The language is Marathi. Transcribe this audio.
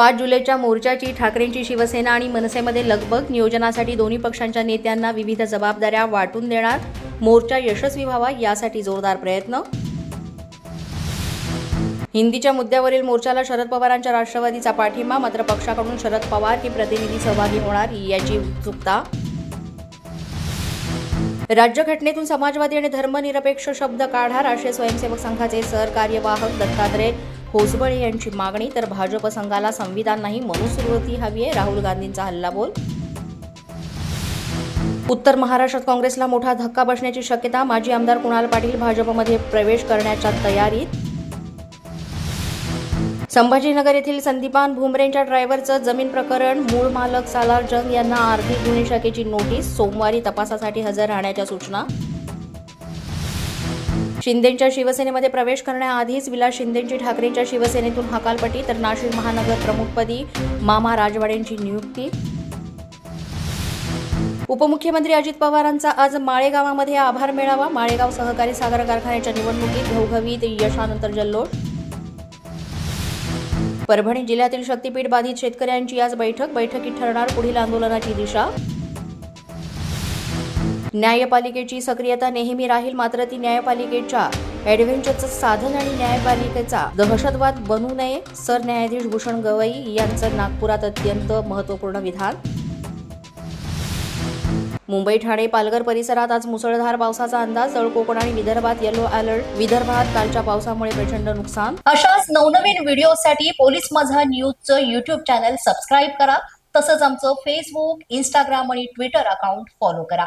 पाच जुलैच्या मोर्चाची ठाकरेंची शिवसेना आणि मनसेमध्ये लगबग नियोजनासाठी दोन्ही पक्षांच्या नेत्यांना विविध जबाबदाऱ्या वाटून देणार मोर्चा यशस्वी व्हावा यासाठी जोरदार प्रयत्न. हिंदीच्या मुद्द्यावरील मोर्चाला शरद पवारांच्या राष्ट्रवादीचा पाठिंबा मात्र पक्षाकडून शरद पवार हे प्रतिनिधी सहभागी होणार याची उत्सुकता. राज्यघटनेतून समाजवादी आणि धर्मनिरपेक्ष शब्द काढा राष्ट्रीय स्वयंसेवक संघाचे सरकार्यवाहक दत्तात्रय होसबळे यांची मागणी तर भाजप संघाला संविधान नाही मनुस्मृती हवी आहे. राहुल गांधींचा हल्लाबोल उत्तर महाराष्ट्रात काँग्रेसला मोठा धक्का बसण्याची शक्यता माजी आमदार कुणाल पाटील भाजपमध्ये प्रवेश करण्याच्या तयारीत. संभाजीनगर येथील संदीपान भुमरेंच्या ड्रायव्हरचं जमीन प्रकरण मूळ मालक सालार जंग यांना आर्थिक गुन्हे शाखेची नोटीस सोमवारी तपासासाठी हजर राहण्याच्या सूचना. शिंदेच्या शिवसेनेमध्ये प्रवेश करण्याआधीच विलास शिंदेची ठाकरेंच्या शिवसेनेतून हकालपट्टी तर नाशिक महानगर प्रमुखपदी मामा राजवाडेंची नियुक्ती. उपमुख्यमंत्री अजित पवारांचा आज माळेगावामध्ये आभार मेळावा. माळेगाव सहकारी साखर कारखान्याच्या निवडणुकीत घवघवीत यशानंतर जल्लोष. परभणी जिल्ह्यातील शक्तीपीठ बाधित शेतकऱ्यांची आज बैठक. बैठकीत ठरणार पुढील आंदोलनाची दिशा. न्यायपालिकेची सक्रियता नेहमी राहील मात्र ती न्यायपालिकेच्या ॲडव्हेंचरचं साधन आणि न्यायपालिकेचा दहशतवाद बनू नये सरन्यायाधीश भूषण गवई यांचं नागपुरात अत्यंत महत्त्वपूर्ण विधान. मुंबई ठाणे पालघर परिसरात आज मुसळधार पावसाचा अंदाज जळ कोकण आणि विदर्भात येलो अलर्ट विदर्भात कालच्या पावसामुळे प्रचंड नुकसान. अशाच नवनवीन व्हिडिओसाठी पोलीस माझा न्यूजचं युट्यूब चॅनल सबस्क्राईब करा. तसंच आमचं फेसबुक इंस्टाग्राम आणि ट्विटर अकाउंट फॉलो करा.